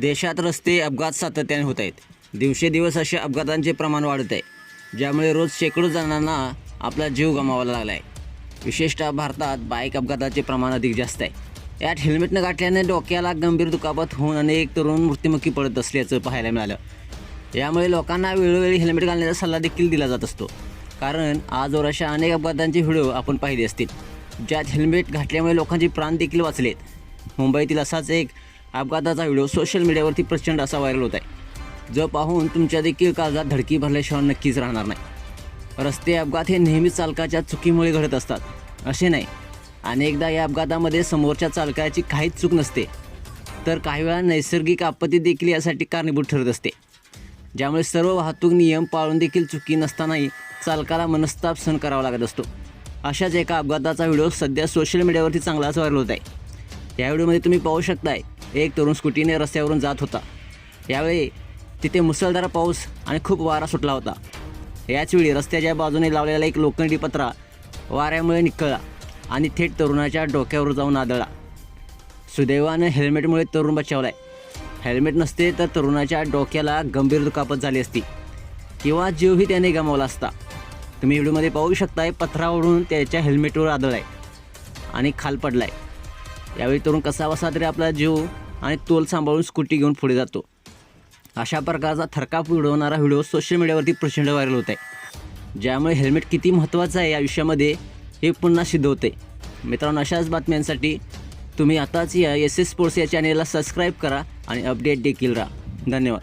देशात रस्ते अपघात सातत्याने होत आहेत दिवसेदिवस असे अपघातांचे प्रमाण वाढत आहे ज्यामुळे रोज शेकडो जणांना आपला जीव गमावा लागला आहे विशेषतः भारतात बाईक अपघाताचे प्रमाण अधिक जास्त आहे. यात हेल्मेट न गाठल्याने डोक्याला गंभीर दुखापत होऊन अनेक तरुण मृत्युमुखी पडत असल्याचं पाहायला मिळालं. यामुळे लोकांना वेळोवेळी हेल्मेट घालण्याचा सल्ला देखील दिला जात असतो. कारण आजवर अशा अनेक अपघातांचे व्हिडिओ आपण पाहिले असतील. ज्यात हेल्मेट घातल्यामुळे लोकांचे प्राण देखील वाचलेत. मुंबईतील असाच एक अपघाताचा व्हिडिओ सोशल मीडियावरती प्रचंड असा व्हायरल होत आहे. जो पाहून तुमच्या देखील काळजात धडकी भरल्याशिवाय नक्कीच राहणार नाही. रस्ते अपघात हे नेहमीच चालकाच्या चुकीमुळे घडत असतात. असे नाही. अनेकदा या अपघातामध्ये समोरच्या चालकाची काहीच चूक नसते. तर काही वेळा नैसर्गिक आपत्ती देखील यासाठी कारणीभूत ठरत असते. ज्यामुळे सर्व वाहतूक नियम पाळून देखील चुकी नसतानाही चालकाला मनस्ताप सहन करावा लागत असतो. अशाच एका अपघाताचा व्हिडिओ सध्या सोशल मीडियावरती चांगलाच व्हायरल होत आहे. या व्हिडिओमध्ये तुम्ही पाहू शकताय एक तरुण स्कूटीने रस्त्यावरून जात होता. यावेळी तिथे मुसळधार पाऊस आणि खूप वारा सुटला होता. याचवेळी रस्त्याच्या बाजूने लावलेला एक लोखंडी पत्रा वाऱ्यामुळे निखळला आणि थेट तरुणाच्या डोक्यावर जाऊन आदळला. सुदैवानं हेल्मेटमुळे तरुण बचावला आहे हेल्मेट नसते तर तरुणाच्या डोक्याला गंभीर दुखापत झाली असती. किंवा जीवही त्याने गमावला असता. तुम्ही व्हिडिओमध्ये पाहू शकताय पथरावरून त्याच्या हेल्मेटवर आदळलाय आणि खाल पडला आहे यावेळी तरुण कसा बसा तरी आपला जीव आणि तोल सांभाळून स्कूटी घेऊन पुढे जातो. अशा प्रकारचा थरकाप उडवणारा व्हिडिओ सोशल मीडियावरती प्रचंड व्हायरल होत आहे ज्यामुळे हेल्मेट किती महत्त्वाचं आहे या विषयामध्ये हे पुन्हा सिद्ध होते मित्रांनो अशाच बातम्यांसाठी तुम्ही आताच या एस एस स्पोर्ट्स या चॅनेलला सबस्क्राईब करा आणि अपडेट देखील राहा. धन्यवाद.